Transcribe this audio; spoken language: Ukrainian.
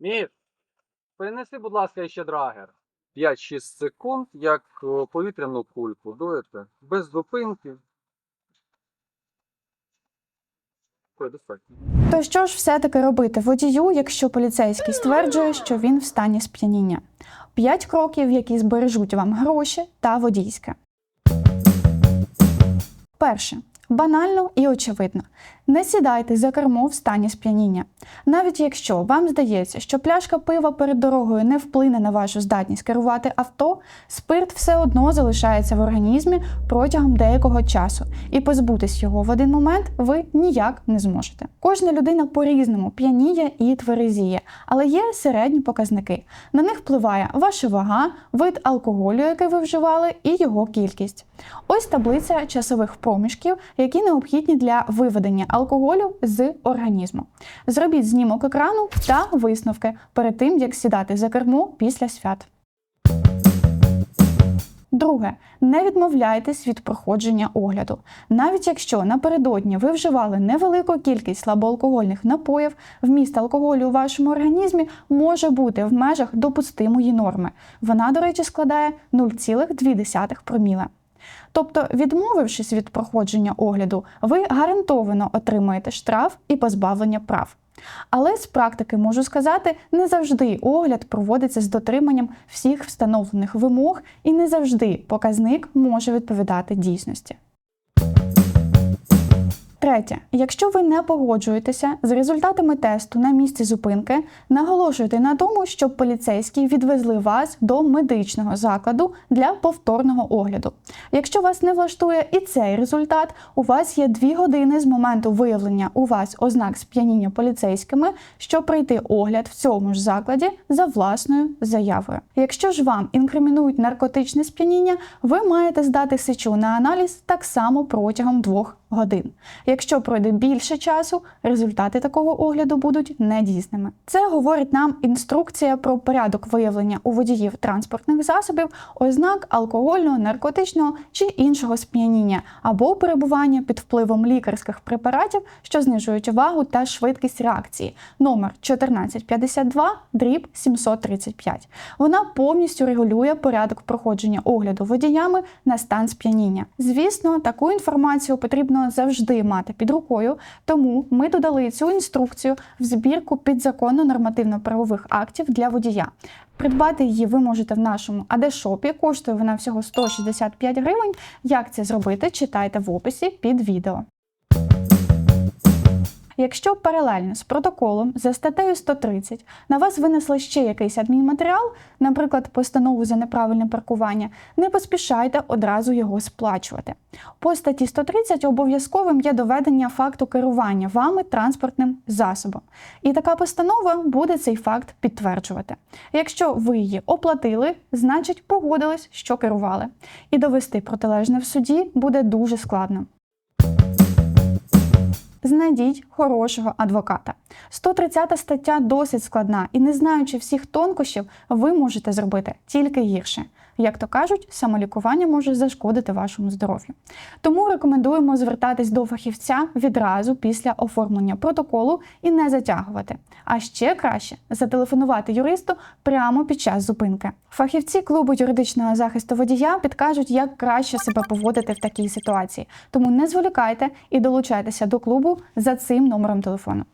Міш, принеси, будь ласка, ще драгер. 5-6 секунд, як е, повітряну кульку. Дуєте. Без зупинки. То що ж все-таки робити водію, якщо поліцейський стверджує, що він в стані сп'яніння? П'ять кроків, які збережуть вам гроші та водійське. Перше. Банально і очевидно. Не сідайте за кермо в стані сп'яніння. Навіть якщо вам здається, що пляшка пива перед дорогою не вплине на вашу здатність керувати авто, спирт все одно залишається в організмі протягом деякого часу, і позбутись його в один момент ви ніяк не зможете. Кожна людина по-різному п'яніє і тверезіє, але є середні показники. На них впливає ваша вага, вид алкоголю, який ви вживали, і його кількість. Ось таблиця часових проміжків, які необхідні для виведення алкоголю з організму. Зробіть знімок екрану та висновки перед тим, як сідати за кермо після свят. Друге, не відмовляйтесь від проходження огляду. Навіть якщо напередодні ви вживали невелику кількість слабоалкогольних напоїв, вміст алкоголю у вашому організмі може бути в межах допустимої норми. Вона, до речі, складає 0,2 проміла. Тобто, відмовившись від проходження огляду, ви гарантовано отримаєте штраф і позбавлення прав. Але з практики можу сказати, не завжди огляд проводиться з дотриманням всіх встановлених вимог, і не завжди показник може відповідати дійсності. Третє, якщо ви не погоджуєтеся з результатами тесту на місці зупинки, наголошуйте на тому, щоб поліцейські відвезли вас до медичного закладу для повторного огляду. Якщо вас не влаштує і цей результат, у вас є дві години з моменту виявлення у вас ознак сп'яніння поліцейськими, щоб пройти огляд в цьому ж закладі за власною заявою. Якщо ж вам інкримінують наркотичне сп'яніння, ви маєте здати сечу на аналіз так само протягом двох годин. Якщо пройде більше часу, результати такого огляду будуть недійсними. Це говорить нам інструкція про порядок виявлення у водіїв транспортних засобів ознак алкогольного, наркотичного чи іншого сп'яніння або перебування під впливом лікарських препаратів, що знижують вагу та швидкість реакції. Номер 1452 дріб 735. Вона повністю регулює порядок проходження огляду водіями на стан сп'яніння. Звісно, таку інформацію потрібно завжди мати під рукою, тому ми додали цю інструкцію в збірку підзаконно нормативно-правових актів для водія. Придбати її ви можете в нашому АД-шопі, коштує вона всього 165 гривень. Як це зробити, читайте в описі під відео. Якщо паралельно з протоколом за статтею 130 на вас винесли ще якийсь адмінматеріал, наприклад, постанову за неправильне паркування, не поспішайте одразу його сплачувати. По статті 130 обов'язковим є доведення факту керування вами транспортним засобом. І така постанова буде цей факт підтверджувати. Якщо ви її оплатили, значить погодились, що керували. І довести протилежне в суді буде дуже складно. Знайдіть хорошого адвоката. 130 стаття досить складна, і не знаючи всіх тонкощів, ви можете зробити тільки гірше. Як то кажуть, самолікування може зашкодити вашому здоров'ю. Тому рекомендуємо звертатись до фахівця відразу після оформлення протоколу і не затягувати. А ще краще зателефонувати юристу прямо під час зупинки. Фахівці клубу юридичного захисту водія підкажуть, як краще себе поводити в такій ситуації. Тому не зволікайте і долучайтеся до клубу за цим номером телефону.